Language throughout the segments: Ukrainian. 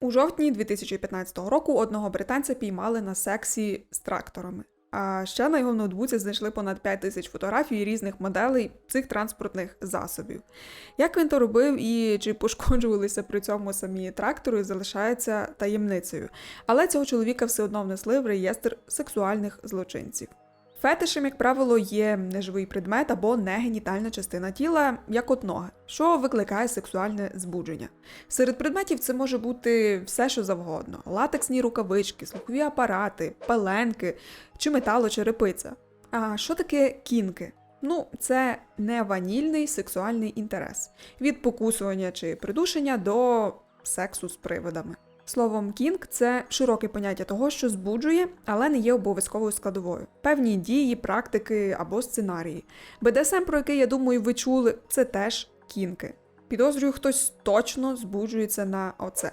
У жовтні 2015 року одного британця піймали на сексі з тракторами. А ще на його ноутбуці знайшли понад 5 тисяч фотографій різних моделей цих транспортних засобів. Як він то робив і чи пошкоджувалися при цьому самі трактори, залишається таємницею. Але цього чоловіка все одно внесли в реєстр сексуальних злочинців. Фетишем, як правило, є неживий предмет або негенітальна частина тіла, як от ноги, що викликає сексуальне збудження. Серед предметів це може бути все, що завгодно: латексні рукавички, слухові апарати, пеленки чи металочерепиця. А що таке кінки? Ну, це не ванільний сексуальний інтерес від покусування чи придушення до сексу з привидами. Словом, кінг це широке поняття того, що збуджує, але не є обов'язковою складовою. Певні дії, практики або сценарії. БДСМ, про який я думаю, ви чули, це теж кінки. Підозрюю, хтось точно збуджується на оце.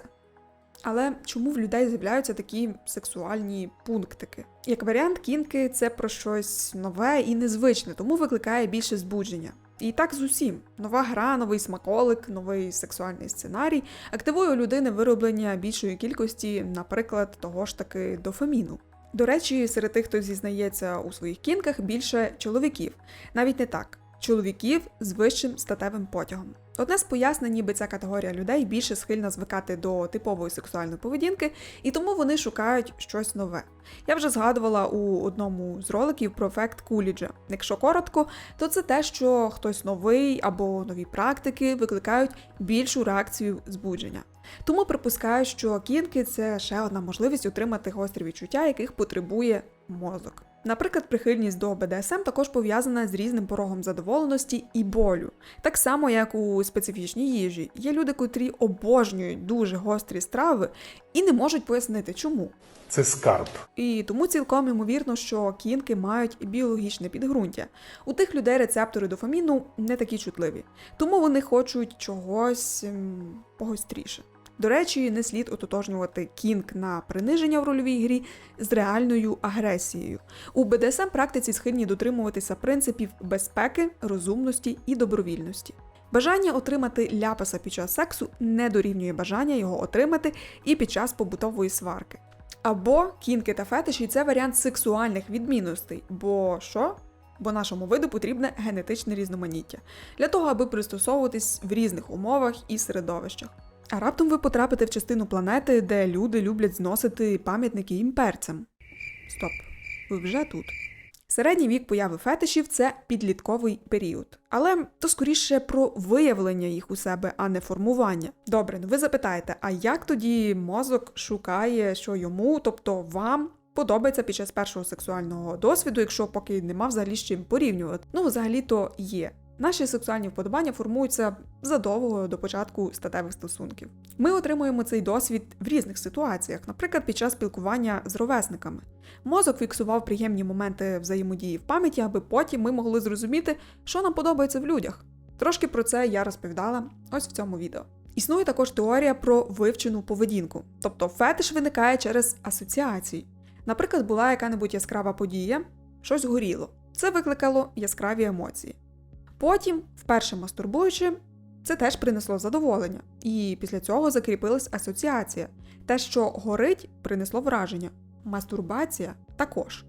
Але чому в людей з'являються такі сексуальні пунктики? Як варіант, кінки це про щось нове і незвичне, тому викликає більше збудження. І так з усім: нова гра, новий смаколик, новий сексуальний сценарій активує у людини вироблення більшої кількості, наприклад, того ж таки дофаміну. До речі, серед тих, хто зізнається у своїх кінках, більше чоловіків, навіть не так. Чоловіків з вищим статевим потягом. Одне з пояснень, ніби ця категорія людей більше схильна звикати до типової сексуальної поведінки, і тому вони шукають щось нове. Я вже згадувала у одному з роликів про ефект Куліджа. Якщо коротко, то це те, що хтось новий або нові практики викликають більшу реакцію збудження. Тому припускаю, що кінки це ще одна можливість отримати гострі відчуття, яких потребує мозок. Наприклад, прихильність до БДСМ також пов'язана з різним порогом задоволеності і болю, так само як у специфічній їжі. Є люди, котрі обожнюють дуже гострі страви і не можуть пояснити, чому. Це скарб. І тому цілком ймовірно, що кінки мають біологічне підґрунтя. У тих людей рецептори дофаміну не такі чутливі, тому вони хочуть чогось погостріше. До речі, не слід ототожнювати кінг на приниження в рольовій грі з реальною агресією. У БДСМ практиці схильні дотримуватися принципів безпеки, розумності і добровільності. Бажання отримати ляпаса під час сексу не дорівнює бажання його отримати і під час побутової сварки. Або кінки та фетиші це варіант сексуальних відмінностей, бо що? Бо нашому виду потрібне генетичне різноманіття для того, аби пристосовуватись в різних умовах і середовищах. А раптом ви потрапите в частину планети, де люди люблять зносити пам'ятники імперцям. Стоп, ви вже тут. Середній вік появи фетишів це підлітковий період, але то скоріше про виявлення їх у себе, а не формування. Добре, ну ви запитаєте, а як тоді мозок шукає, що йому, тобто вам, подобається під час першого сексуального досвіду, якщо поки нема взагалі з чим порівнювати? Ну, взагалі-то є. Наші сексуальні вподобання формуються задовго до початку статевих стосунків. Ми отримуємо цей досвід в різних ситуаціях, наприклад, під час спілкування з ровесниками. Мозок фіксував приємні моменти взаємодії в пам'яті, аби потім ми могли зрозуміти, що нам подобається в людях. Трошки про це я розповідала ось в цьому відео. Існує також теорія про вивчену поведінку, тобто фетиш виникає через асоціації. Наприклад, була яка-небудь яскрава подія, щось горіло. Це викликало яскраві емоції. Потім, вперше мастурбуючи, це теж принесло задоволення, і після цього закріпилась асоціація. Те, що горить, принесло враження. Мастурбація також.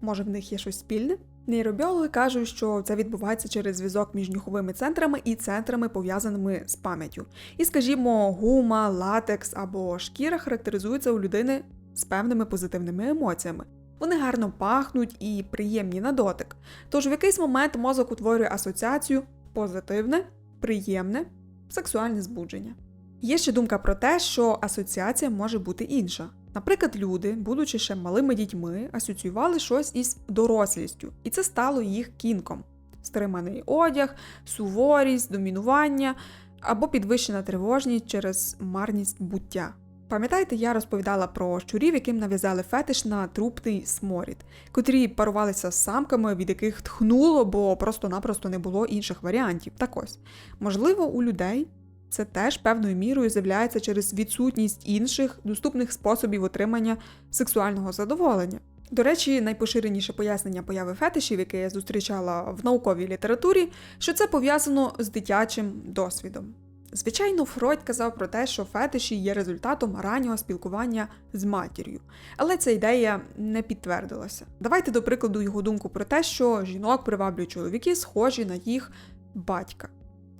Може, в них є щось спільне? Нейробіологи кажуть, що це відбувається через зв'язок між нюховими центрами і центрами, пов'язаними з пам'яттю. І, скажімо, гума, латекс або шкіра характеризуються у людини з певними позитивними емоціями. Вони гарно пахнуть і приємні на дотик. Тож в якийсь момент мозок утворює асоціацію позитивне, приємне, сексуальне збудження. Є ще думка про те, що асоціація може бути інша. Наприклад, люди, будучи ще малими дітьми, асоціювали щось із дорослістю, і це стало їх кінком: стриманий одяг, суворість, домінування або підвищена тривожність через марність буття. Пам'ятаєте, я розповідала про щурів, яким нав'язали фетиш на трупний сморід, котрі парувалися з самками, від яких тхнуло, бо просто-напросто не було інших варіантів. Так ось, можливо, у людей це теж певною мірою з'являється через відсутність інших доступних способів отримання сексуального задоволення. До речі, найпоширеніше пояснення появи фетишів, яке я зустрічала в науковій літературі, що це пов'язано з дитячим досвідом. Звичайно, Фройд казав про те, що фетиші є результатом раннього спілкування з матір'ю, але ця ідея не підтвердилася. Давайте до прикладу його думку про те, що жінок приваблюють чоловіки, схожі на їх батька.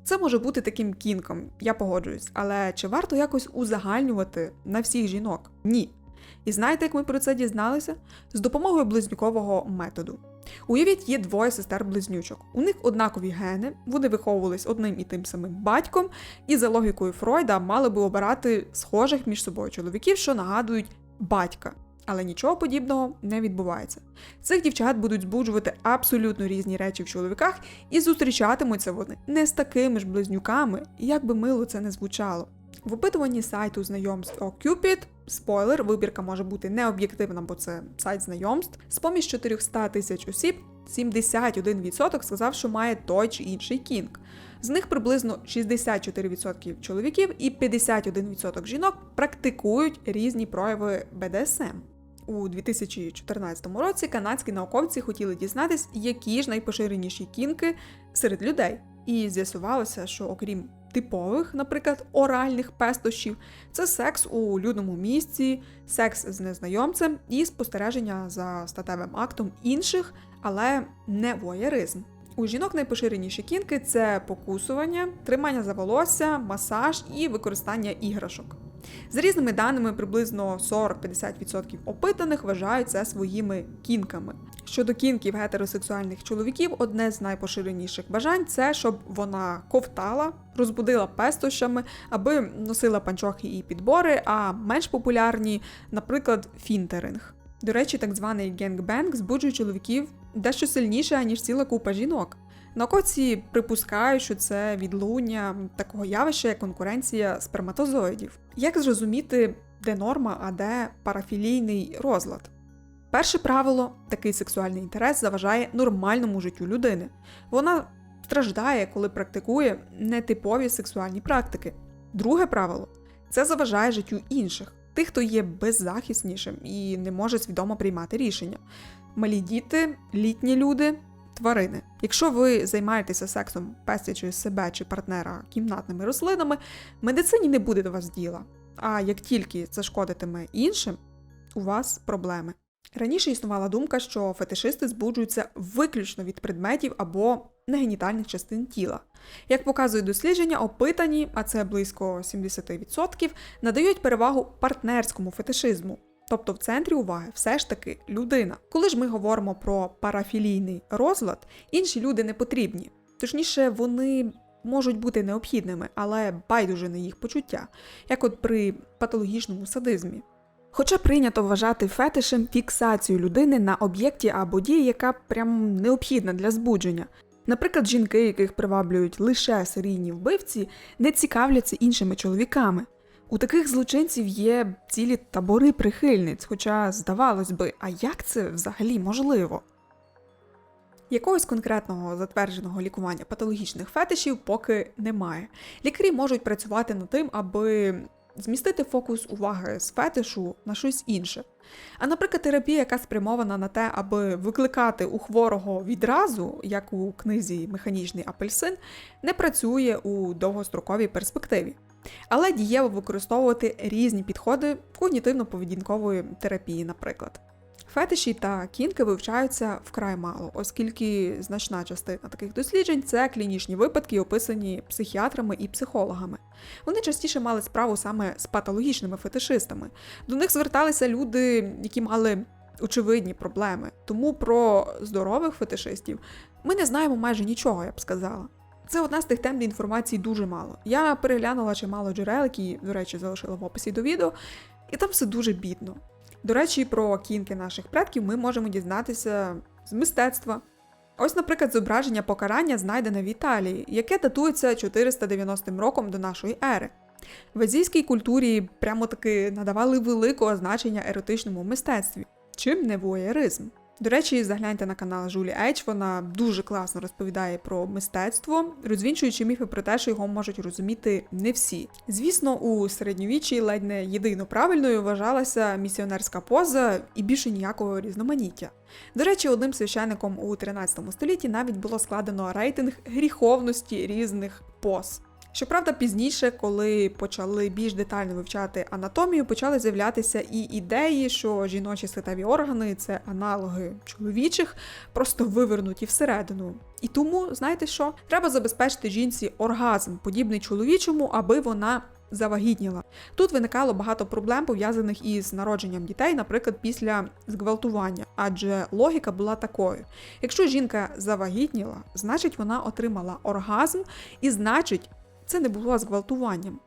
Це може бути таким кінком, я погоджуюсь, але чи варто якось узагальнювати на всіх жінок? Ні. І знаєте, як ми про це дізналися? З допомогою близнюкового методу. Уявіть, є двоє сестер-близнючок. У них однакові гени, вони виховувались одним і тим самим батьком, і за логікою Фройда мали би обирати схожих між собою чоловіків, що нагадують батька. Але нічого подібного не відбувається. Цих дівчат будуть збуджувати абсолютно різні речі в чоловіках, і зустрічатимуться вони не з такими ж близнюками, як би мило це не звучало. В опитуванні сайту знайомств OkCupid, спойлер, вибірка може бути необ'єктивна, бо це сайт знайомств. З поміж 400 тисяч осіб 71% сказав, що має той чи інший кінг. З них приблизно 64% чоловіків і 51% жінок практикують різні прояви БДСМ. У 2014 році канадські науковці хотіли дізнатись, які ж найпоширеніші кінки серед людей. І з'ясувалося, що окрім типових, наприклад, оральних пестощів, це секс у людному місці, секс з незнайомцем і спостереження за статевим актом інших, але не воєризм. У жінок найпоширеніші кінки це покусування, тримання за волосся, масаж і використання іграшок. За різними даними, приблизно 40-50% опитаних вважають це своїми кінками. Щодо кінків гетеросексуальних чоловіків, одне з найпоширеніших бажань це щоб вона ковтала, розбудила пестощами, аби носила панчохи і підбори, а менш популярні, наприклад, фінтеринг. До речі, так званий генгбенг збуджує чоловіків дещо сильніше, ніж ціла купа жінок. Науковці припускають, що це відлуння такого явища, як конкуренція сперматозоїдів. Як зрозуміти, де норма, а де парафілійний розлад? Перше правило такий сексуальний інтерес заважає нормальному життю людини. Вона страждає, коли практикує нетипові сексуальні практики. Друге правило це заважає життю інших, тих, хто є беззахиснішим і не може свідомо приймати рішення. Малі діти, літні люди, тварини. Якщо ви займаєтеся сексом, пестячи себе чи партнера кімнатними рослинами, медицині не буде до вас діла. А як тільки це шкодитиме іншим, у вас проблеми. Раніше існувала думка, що фетишисти збуджуються виключно від предметів або негенітальних частин тіла. Як показують дослідження, опитані, а це близько 70%, надають перевагу партнерському фетишизму. Тобто в центрі уваги все ж таки людина. Коли ж ми говоримо про парафілійний розлад, інші люди не потрібні. Точніше, вони можуть бути необхідними, але байдуже на їх почуття, як от при патологічному садизмі. Хоча прийнято вважати фетишем фіксацію людини на об'єкті або дії, яка прям необхідна для збудження. Наприклад, жінки, яких приваблюють лише серійні вбивці, не цікавляться іншими чоловіками. У таких злочинців є цілі табори прихильниць, хоча, здавалось би, а як це взагалі можливо? Якогось конкретного затвердженого лікування патологічних фетишів поки немає. Лікарі можуть працювати над тим, аби змістити фокус уваги з фетишу на щось інше. А, наприклад, терапія, яка спрямована на те, аби викликати у хворого відразу, як у книзі Механічний апельсин, не працює у довгостроковій перспективі. Але дієво використовувати різні підходи когнітивно-поведінкової терапії, наприклад. Фетиші та кінки вивчаються вкрай мало, оскільки значна частина таких досліджень це клінічні випадки, описані психіатрами і психологами. Вони частіше мали справу саме з патологічними фетишистами. До них зверталися люди, які мали очевидні проблеми. Тому про здорових фетишистів ми не знаємо майже нічого, я б сказала. Це одна з тих тем, де інформації дуже мало. Я переглянула чимало джерел, які, до речі, залишила в описі до відео, і там все дуже бідно. До речі, про кінки наших предків ми можемо дізнатися з мистецтва. Ось, наприклад, зображення покарання знайдене в Італії, яке датується 490 роком до нашої ери. В азійській культурі прямо таки надавали великого значення еротичному мистецтві, чим не воєризм. До речі, загляньте на канал Жулі Ейч, вона дуже класно розповідає про мистецтво, розвінчуючи міфи про те, що його можуть розуміти не всі. Звісно, у середньовіччі ледь не єдино правильною вважалася місіонерська поза і більше ніякого різноманіття. До речі, одним священником у 13 столітті навіть було складено рейтинг гріховності різних поз. Щоправда, пізніше, коли почали більш детально вивчати анатомію, почали з'являтися і ідеї, що жіночі статеві органи це аналоги чоловічих, просто вивернуті всередину. І тому, знаєте що, треба забезпечити жінці оргазм, подібний чоловічому, аби вона завагітніла. Тут виникало багато проблем пов'язаних із народженням дітей, наприклад, після зґвалтування, адже логіка була такою: якщо жінка завагітніла, значить вона отримала оргазм, і значить, це не було зґвалтуванням.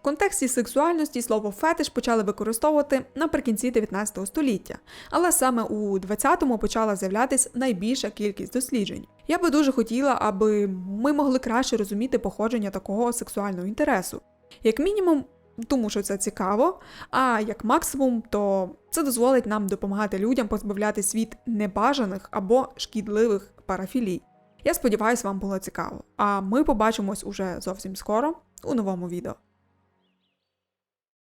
В контексті сексуальності слово фетиш почали використовувати наприкінці 19 століття, але саме у 20-му почала з'являтися найбільша кількість досліджень. Я би дуже хотіла, аби ми могли краще розуміти походження такого сексуального інтересу. Як мінімум, тому що це цікаво, а як максимум, то це дозволить нам допомагати людям позбавлятись від небажаних або шкідливих парафілій. Я сподіваюся, вам було цікаво. А ми побачимось уже зовсім скоро у новому відео.